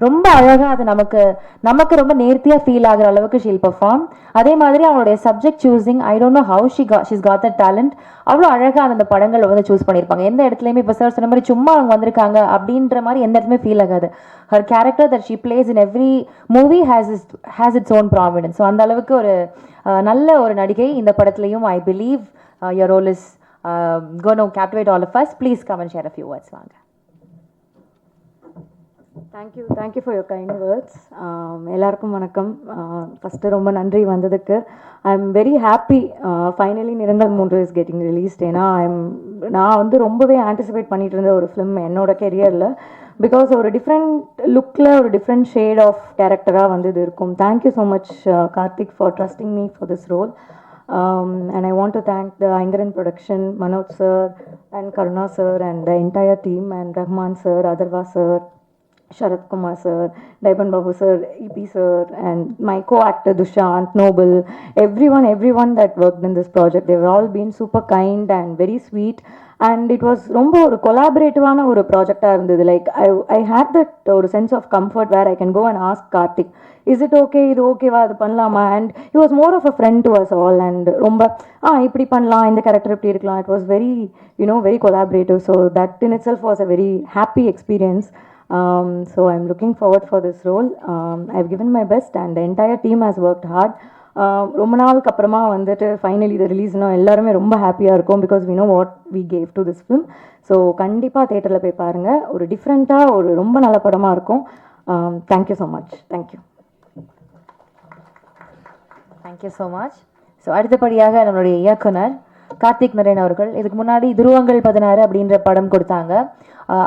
ரொம்ப அழகாக அது நமக்கு நமக்கு ரொம்ப நேர்த்தியாக ஃபீல் ஆகுற அளவுக்கு ஷீல் பர்ஃபார்ம் அதே மாதிரி அவங்களுடைய subject choosing I don't know how she கா ஷீஸ் காட் த டேலண்ட் அவ்வளோ அழகாக அந்த படங்களை வந்து சூஸ் பண்ணியிருப்பாங்க. எந்த இடத்துலையுமே இப்போ சார் சொன்ன மாதிரி சும்மா அவங்க வந்திருக்காங்க அப்படின்ற மாதிரி எந்த இடத்துலையுமே ஃபீல் ஆகாது. Her character that she plays in every movie has is has its own prominence so அந்த அளவுக்கு ஒரு நல்ல ஒரு நடிகை இந்த படத்துலையும் I believe your role is gonna captivate all of us please come and share a few words வாங்க. Thank you thank you for your kind words எல்லாருக்கும் வணக்கம். Uh, ஃபஸ்ட்டு ரொம்ப நன்றி வந்ததுக்கு. I am very happy finally நிரந்தர் மூன்று is getting released ஏன்னா I'm நான் வந்து ரொம்பவே ஆன்டிசிபேட் பண்ணிட்டு இருந்த ஒரு ஃபிலிம் என்னோட கெரியரில் பிகாஸ் ஒரு டிஃப்ரெண்ட் லுக்கில் ஒரு டிஃப்ரெண்ட் ஷேட் ஆஃப் கேரக்டராக வந்து இது இருக்கும். Thank you so much Karthik for trusting me for this role um, and I want to thank the Aingaran production, Manoj sir and Karuna sir and the entire team and Rahman sir, Adarva sir, Sharat Kumar sir, Daiban Babu sir, EP sir and my co-actor Dushant, Noble, everyone, everyone that worked in this project. They've all been super kind and very sweet. And it was ரொம்ப ஒரு கொலாபரேட்டிவான ஒரு ப்ராஜெக்டாக இருந்தது. Like I I had that ஒரு sense of comfort where I can go and ask Karthik is it okay இது ஓகேவா அது பண்ணலாமா? And it was more of a friend to us all and ரொம்ப ஆ இப்படி பண்ணலாம். இந்த கேரக்டர் இப்படி இருக்கலாம். It was very you know very collaborative so that in itself was a very happy experience Um, so I I'm looking forward for this role I I've given my best and entire team has work hard ரொம்ப நாளுக்கு அப்புறமா வந்துட்டு finally இது ரிலீஸ்னா எல்லாருமே ரொம்ப ஹாப்பியாக இருக்கும் because we know what we gave to this film so கண்டிப்பாக தேட்டரில் போய் பாருங்கள் ஒரு டிஃப்ரெண்ட்டாக ஒரு ரொம்ப நல்ல படமாக இருக்கும். Thank you so much thank you thank you so much so அடுத்தபடியாக நம்மளுடைய இயக்குனர் கார்த்திக் நரேன் அவர்கள். இதுக்கு முன்னாடி துருவங்கள் பதினாறு அப்படின்ற படம் கொடுத்தாங்க. Uh,